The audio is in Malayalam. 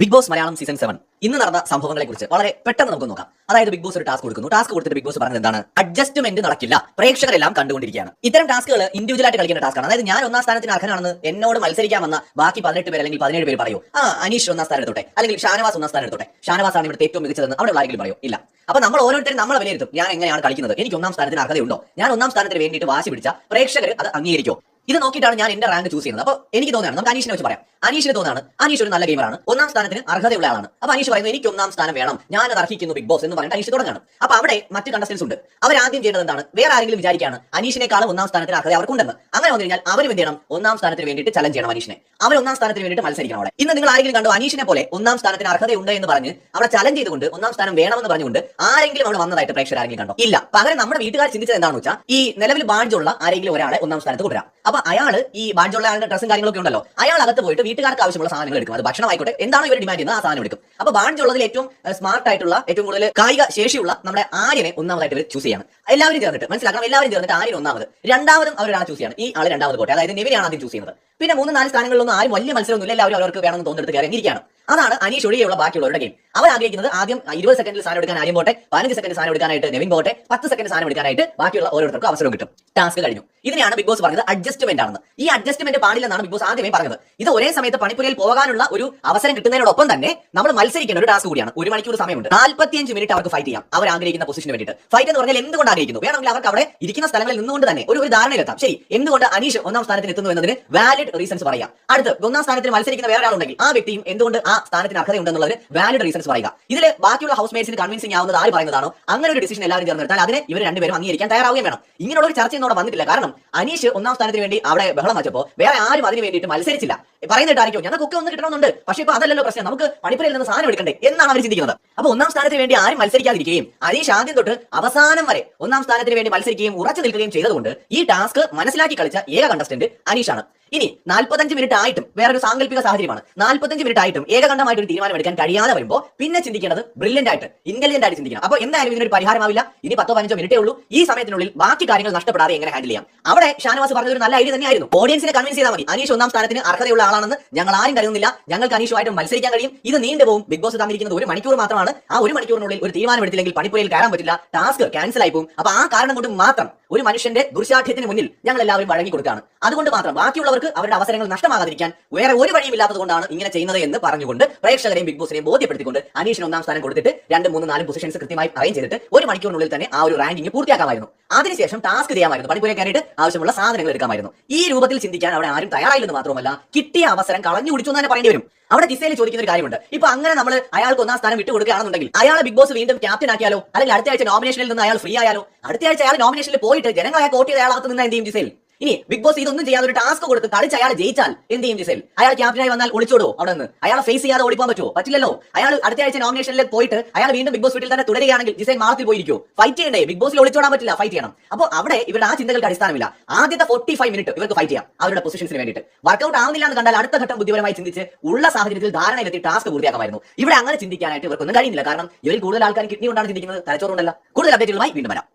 Bigg Boss Malayalam season seven. ഇന്ന് നടന്ന സംഭവങ്ങളെ കുറിച്ച് വളരെ പെട്ടെന്ന് നമുക്ക് നോക്കാം. അതായത് ബിഗ് ബോസ് ഒരു ടാസ്ക് കൊടുക്കുന്നു. ടാസ്ക് കൊടുത്തിട്ട് ബിഗ് ബോസ് പറഞ്ഞത് എന്താണ്? അഡ്ജസ്റ്റ്മെന്റ് നടക്കില്ല. പ്രേക്ഷകരെല്ലാം കണ്ടുകൊണ്ടിരിക്കുകയാണ്. ഇത്തരം ടാസ്കുകൾ ഇൻഡിവിജ്വൽ ആയിട്ട് കളിക്കുന്ന ടാസ്ക്കാണ് അതായത് ഞാൻ ഒന്നാം സ്ഥാനത്തിന് അർഹനാണെന്ന് എന്നോട് മത്സരിക്കാൻ വന്ന ബാക്കി പതിനെട്ട് പേര് അല്ലെങ്കിൽ പതിനേഴ് പേര് പറയൂ. ആ അനീഷ് ഒന്നാം സ്ഥാനം എടുത്തോട്ടെ. അല്ലെങ്കിൽ ഷാനവാസ് ഒന്നാം സ്ഥാനം എടുത്തോട്ടെ. ഷാനവാസ് ആണ് ഇവിടുത്തെ ഏറ്റവും മികച്ചതെന്ന് അവിടെ ആരെങ്കിലും പറയോ. ഇല്ല. അപ്പൊ നമ്മൾ ഓരോരുത്തരും നമ്മളെ വിലയിരുത്തും. ഞാൻ എങ്ങനെയാണ് കളിക്കുന്നത്? എനിക്ക് ഒന്നാം സ്ഥാനത്തിന് അർഹതയുണ്ടോ? ഞാൻ ഒന്നാം സ്ഥാനത്തിന് വേണ്ടിയിട്ട് വാശി പിടിച്ച പ്രേക്ഷകർ അത് അംഗീകരിക്കോ? ഇത് നോക്കിയിട്ടാണ് ഞാൻ എന്റെ റാങ്ക് ചൂസ് ചെയ്യുന്നത്. അപ്പൊ എനിക്ക് തോന്നുകയാണ് നമുക്ക് അനീഷിനെ വെച്ച് പറയാം. അനീഷിന് തോന്നുകയാണ് അനീഷ് ഒരു നല്ല ഗെയിമറാണ് ഒന്നാം സ്ഥാനത്തിന് അർഹതയുള്ള ആളാണ്. അപ്പൊ അനീഷ് പറയുന്നത് എനിക്ക് ഒന്നാം സ്ഥാനം വേണം. ഞാൻ അത് അർഹിക്കുന്നു ബിഗ് ബോസ് എന്ന് പറഞ്ഞിട്ട് അനീഷ് തുടങ്ങാണ് അപ്പൊ അവിടെ മറ്റ് കണ്ടസ്റ്റൻസ് ഉണ്ട്. അവർ ആദ്യം ചെയ്യേണ്ടത് എന്താണ്? വേറെ ആരെങ്കിലും വിചാരിക്കുകയാണ് അനീഷിനേക്കാളും ഒന്നാം സ്ഥാനത്തിന് അർഹത അവർക്കുണ്ടെന്ന്. അങ്ങനെ വന്നു കഴിഞ്ഞാൽ അവർ ചെയ്യണം? ഒന്നാം സ്ഥാനത്തിന് വേണ്ടിയിട്ട് ചലഞ്ച് ചെയ്യണം അനീഷിനെ. അവർ ഒന്നാം സ്ഥാനത്തിന് വേണ്ടിയിട്ട് മത്സരിക്കണം അവിടെ. ഇന്ന് നിങ്ങൾ ആരെങ്കിലും കണ്ടു അനീഷിനെ പോലെ ഒന്നാം സ്ഥാനത്തിന് അർഹതയുണ്ട് എന്ന് പറഞ്ഞ് അവിടെ ചലഞ്ച് ചെയ്തുകൊണ്ട് ഒന്നാം സ്ഥാനം വേണമെന്ന് പറഞ്ഞുകൊണ്ട് ആരെങ്കിലും അവിടെ വന്നതായിട്ട് പ്രേക്ഷകർ ആരെങ്കിലും കണ്ടോ? ഇല്ല. പകരം നമ്മുടെ വീട്ടുകാർ ചിന്തിച്ചത് എന്താണെന്ന് വെച്ചാൽ ഈ നിലവിൽ ബാഡ്ജുള്ള ആരെങ്കിലും ഒരാളെ ഒന്നാം സ്ഥാനത്ത് കൊണ്ടുവരാം. അപ്പൊ അയാൾ ഈ ബാഡ്ജുള്ള ആളുടെ ഡ്രസ്സും കാര്യങ്ങളൊക്കെ ഉണ്ടല്ലോ. അയാൾ അകത്ത് പോയിട്ട് വീട്ടുകാർക്ക് ആവശ്യമുള്ള സാധനങ്ങൾ എടുക്കും. അത് ഭക്ഷണം ആയിക്കോട്ടെ എന്താണോ ഇവർ ഡിമാൻഡ് ചെയ്യുന്നത്? ആ സാധനം എടുക്കും. അപ്പൊ ബാഡ്ജുള്ളതിൽ ഏറ്റവും സ്മാർട്ട് ആയിട്ടുള്ള ഏറ്റവും കൂടുതൽ കായിക ശേഷിയുള്ള നമ്മുടെ ആര്യനെ ഒന്നാമതായിട്ട് ഇവർ ചൂസ് ചെയ്യാണ്. എല്ലാവരും ചേർന്നിട്ട് മനസ്സിലാക്കണം? എല്ലാവരും ചേർന്നിട്ട് ആര്യൻ ഒന്നാമത്. രണ്ടാമതും അവരൊരാൾ ചൂസ് ചെയ്യണം. ഈ ആൾ രണ്ടാമത് പോട്ടെ. അതായത് നിവിനെയാണ് ആദ്യം ചൂസ് ചെയ്യുന്നത്. പിന്നെ മൂന്ന് നാല് സ്ഥാനങ്ങളിലൊന്നും ആരും വലിയ മത്സരമൊന്നുമില്ല. എല്ലാവരും അവർക്ക് വേണമെന്ന് തോന്നിയെടുത്ത് കയറി ഇരിക്കുകയാണ്. അതാണ് അനീഷ് ഒഴികെയുള്ള ബാക്കിയുള്ളവരുടെ ഗെയിം അവർ ആഗ്രഹിക്കുന്നത് ആദ്യം ഇരുപത് സെക്കൻഡിൽ സാധനം എടുക്കാൻ ആര്യം പോട്ടെ പതിനഞ്ച് സെക്കൻഡ് സാധനം എടുക്കാനായിട്ട് നെവിൻ പോട്ടെ പത്ത് സെക്കൻഡ് സാധനം എടുക്കാനായിട്ട് ബാക്കിയുള്ള ഓരോരുത്തർക്കും അവസരം കിട്ടും. ടാസ്ക് കഴിഞ്ഞു. ഇതിനെയാണ് ബിഗ് ബോസ് പറഞ്ഞത് അഡ്ജസ്റ്റ്മെന്റ് ആണെന്ന്. ഈ അഡ്ജസ്റ്റ്മെന്റ് പാടില്ലെന്നാണ് ബിഗ് ബോസ് ആദ്യമേ പറഞ്ഞത്. ഇത് ഒരേ സമയത്ത് പണിപ്പുരയിൽ പോകാനുള്ള ഒരു അവസരം കിട്ടുന്നതിനോടൊപ്പം തന്നെ നമ്മൾ മത്സരിക്കേണ്ട ഒരു ടാസ്ക് കൂടിയാണ്. ഒരു മണിക്കൂർ സമയമുണ്ട്. നാൽപ്പത്തിയഞ്ച് മിനിറ്റ് അവർക്ക് ഫൈറ്റ് ചെയ്യാം. അവർ ആഗ്രഹിക്കുന്ന പൊസിഷന് വേണ്ടിയിട്ട്. ഫൈറ്റ് എന്ന് പറഞ്ഞാൽ എന്തുകൊണ്ട് ആഗ്രഹിക്കുന്നു? വേണമെങ്കിൽ അവർക്ക് അവിടെ ഇരിക്കുന്ന സ്ഥലങ്ങളിൽ നിന്നുകൊണ്ട് തന്നെ ഒരു ഒരു ധാരണയിലെത്താം. ശരി എന്തുകൊണ്ട് അനീഷ് ഒന്നാം സ്ഥാനത്തിന് എത്തുന്നു എന്നതിന് വാലിഡ് റീസൺസ് പറയാം. അടുത്ത് ഒന്നാം സ്ഥാനത്തിന് മത്സരിക്കുന്ന വേറെ ആളുണ്ടെങ്കിൽ ആ വ്യക്തിയും എന്തുകൊണ്ട് ആ സ്ഥാനത്തിന് അർഹതയുണ്ടെന്നുള്ളതിന് വാലിഡ് റീസൺസ് പറയുക. ഇതിൽ ബാക്കിയുള്ള ഹൗസ് മേറ്റ്സിന് കൺവിൻസിംഗ് ആവുന്നത് ആര് പറയുന്നതാണോ? അങ്ങനെ ഒരു ഡിസിഷൻ എല്ലാവരും ചേർന്നെടുത്താൽ അതിനെ ഇവർ രണ്ടുപേരും അംഗീകരിക്കാൻ തയ്യാറാവുകയും വേണം. ഇങ്ങനെയുള്ള ഒരു ചർച്ച ഇന്നോടെ വന്നിട്ടില്ല. കാരണം അനീഷ് ഒന്നാം സ്ഥാനത്തിന് വേണ്ടി അവിടെ ബഹളം വെച്ചപ്പോൾ വേറെ ആരും അതിന് വേണ്ടിയിട്ട് മത്സരിച്ചില്ല. പറയുന്നിട്ടായിരിക്കും ഞങ്ങൾക്കൊക്കെ ഒന്ന് കിട്ടണമെന്നുണ്ട്. പക്ഷേ ഇപ്പൊ അതല്ലല്ലോ പ്രശ്നം. നമുക്ക് പണിപ്പുരയിൽ നിന്ന് സാധനം എടുക്കണ്ടേ? എന്നാണ് അവർ ചിന്തിക്കുന്നത്. അപ്പൊ ഒന്നാം സ്ഥാനത്തിന് വേണ്ടി ആരും മത്സരിക്കാതിരിക്കുകയും അനീഷ് ആദ്യം തൊട്ട് അവസാനം വരെ ഒന്നാം സ്ഥാനത്തിന് വേണ്ടി മത്സരിക്കുകയും ഉറച്ചു നിൽക്കുകയും ചെയ്തതുകൊണ്ട് ഈ ടാസ്ക് മനസ്സിലാക്കി കളിച്ച ഏക കണ്ടസ്റ്റന്റ് അനീഷാണ്. ഇനി നാൽപ്പത്തഞ്ച് മിനിറ്റ് ആയിട്ടും വേറൊരു സാങ്കല്പിക സാഹചര്യമാണ്. നാൽപ്പത്തഞ്ച് മിനിറ്റ് ആയിട്ടും ഏകകണ്ഠമായിട്ട് ഒരു തീരുമാനം എടുക്കാൻ കഴിയാതെ വരുമ്പോൾ പിന്നെ ചിന്തിക്കേണ്ടത് ബ്രില്യന്റ് ആയിട്ട് ഇന്റലിജന്റ് ആയിട്ട് ചിന്തിക്കണം. അപ്പൊ എന്തായാലും ഇതിനൊരു പരിഹാരമാവില്ല. ഇനി പത്തോ പതിനഞ്ചോ മിനിറ്റേ ഉള്ളൂ. ഈ സമയത്തിനുള്ളിൽ ബാക്കി കാര്യങ്ങൾ നഷ്ടപ്പെടാതെ എങ്ങനെ ഹാൻഡിൽ ചെയ്യാം? അവിടെ ഷാനവാസ് പറഞ്ഞത് ഒരു നല്ല ഐഡിയ തന്നെയായിരുന്നു. ഓഡിയൻസിനെ കൺവിൻസ് ചെയ്താൽ മതി. അനീഷ് ഒന്നാം സ്ഥാനത്തിന് അർഹതയുള്ള ആളാണെന്ന് ഞങ്ങൾ ആരും കരുതുന്നില്ല. ഞങ്ങൾക്ക് അനീഷുമായിട്ട് മത്സരിക്കാൻ കഴിയും. ഇത് നീണ്ടുപോകും. ബിഗ് ബോസ് തന്നിരിക്കുന്നത് ഒരു മണിക്കൂർ മാത്രമാണ്. ആ ഒരു മണിക്കൂറിനുള്ളിൽ ഒരു തീരുമാനം എടുത്തില്ലെങ്കിൽ പണിപ്പുരയിൽ കയറാൻ പറ്റില്ല ടാസ്ക് ക്യാൻസൽ ആയി പോകും അപ്പൊ ആ കാരണം കൊണ്ട് മാത്രം ഒരു മനുഷ്യന്റെ ദുർശാഠ്യത്തിന് മുന്നിൽ ഞങ്ങൾ എല്ലാവരും വഴങ്ങി കൊടുക്കുകയാണ് അതുകൊണ്ട് മാത്രം ബാക്കിയുള്ളവർക്ക് അവരുടെ അവസരങ്ങൾ നഷ്ടമാകാതിരിക്കാൻ വേറെ ഒരു വഴിയും ഇല്ലാത്തത് കൊണ്ടാണ് ഇങ്ങനെ ചെയ്യുന്നത് എന്ന് പറഞ്ഞുകൊണ്ട് പ്രേക്ഷകരെയും ബിഗ് ബോസിനെയും ബോധ്യപ്പെടുത്തിക്കൊണ്ട് അനീഷിന് ഒന്നാം സ്ഥാനം കൊടുത്തിട്ട് രണ്ട് മൂന്ന് നാല് പൊസിഷൻസ് കൃത്യമായി അറേഞ്ച് ചെയ്തിട്ട് ഒരു മണിക്കൂറിനുള്ളിൽ തന്നെ ആ ഒരു റാങ്കിങ് പൂർത്തിയാക്കാമായിരുന്നു. അതിനുശേഷം ടാസ്ക് ചെയ്യാമായിരുന്നു. പണി കയറിയിട്ട് ആവശ്യമുള്ള സാധനങ്ങൾ എടുക്കാമായിരുന്നു. ഈ രൂപത്തിൽ ചിന്തിക്കാൻ അവിടെ ആരും തയ്യാറായില്ലെന്ന് മാത്രമല്ല കിട്ടിയ അവസരം കളഞ്ഞു കുടിച്ചു എന്ന് തന്നെ പറയേണ്ടി വരും. അവിടെ ജിസയിൽ ചോദിക്കുന്ന ഒരു കാര്യമുണ്ട്. ഇപ്പൊ അങ്ങനെ നമ്മൾ അയാൾക്ക് ഒന്നാം സ്ഥാനം വിട്ടു കൊടുക്കുകയാണെന്നുണ്ടെങ്കിൽ അയാളെ ബിഗ് ബോസ് വീണ്ടും ക്യാപ്റ്റൻ ആക്കിയാലോ? അല്ലെങ്കിൽ അടുത്ത ആഴ്ച നോമിനേഷനിൽ നിന്ന് അയാൾ ഫ്രീ ആയാലോ? അടുത്ത ആഴ്ച അയാൾ നോമിനേഷനിൽ പോയിട്ട് ജനങ്ങളെ ചെയ്ത അയാളകത്ത് നിന്ന് എന്ത് ചെയ്യും ജിസേൽ? ഇനി ബിഗ് ബോസ് ഇതൊന്നും ചെയ്യാതെ ഒരു ടാസ്ക് കൊടുത്ത് കളിച്ച് അയാൾ ജയിച്ചാൽ എന്ത് ചെയ്യും ജിസേൽ? അയാൾ ക്യാപ്റ്റനായി വന്നാൽ ഒളിച്ചോടോ അവിടെ നിന്ന്? അയാളെ ഫേസ് ചെയ്യാതെ ഓടിപ്പോകാൻ പറ്റുമോ? പറ്റില്ലല്ലോ. അയാൾ അടുത്ത ആഴ്ച നോമിനേഷനിൽ പോയിട്ട് അയാൾ വീണ്ടും ബിഗ് ബോസ് വീട്ടിൽ തന്നെ തുടരുകയാണെങ്കിൽ ജിസേൽ മാളത്തിൽ പോയിരിക്കും? ഫൈറ്റ് ചെയ്യണ്ടേ? ബിഗ് ബോസിൽ ഒളിച്ചോടാൻ പറ്റില്ല ഫൈറ്റ് ചെയ്യണം. അപ്പോൾ അവിടെ ഇവരുടെ ആ ചിന്തകൾക്ക് അടിസ്ഥാനമില്ല. ആദ്യത്തെ ഫോർട്ടി ഫൈവ് മിനിറ്റ് ഇവർക്ക് ഫൈറ്റ് ചെയ്യാം അവരുടെ പൊസിഷൻസിന് വേണ്ടിയിട്ട്. വർക്കൗട്ട് ആവുന്നില്ല എന്ന് കണ്ടാൽ അടുത്ത ഘട്ടം ബുദ്ധിപരമായി ചിന്തിച്ച് ഉള്ള സാഹചര്യത്തിൽ ധാരണയിലെത്തി ടാസ്ക് പൂർത്തിയാക്കാമായിരുന്നു. ഇവിടെ അങ്ങനെ ചിന്തിക്കാനായിട്ട് ഇവർക്കൊന്നും കഴിയുന്നില്ല. കാരണം ഇവരിൽ കൂടുതൽ ആൾക്കാർ കിഡ്നി കൊണ്ടാണ് ചിന്തിക്കുന്നത്. തലച്ചോറുണ്ടല്ല. കൂടുതൽ അപ്ഡേറ്റുകളുമായി വീണ്ടും വരാം.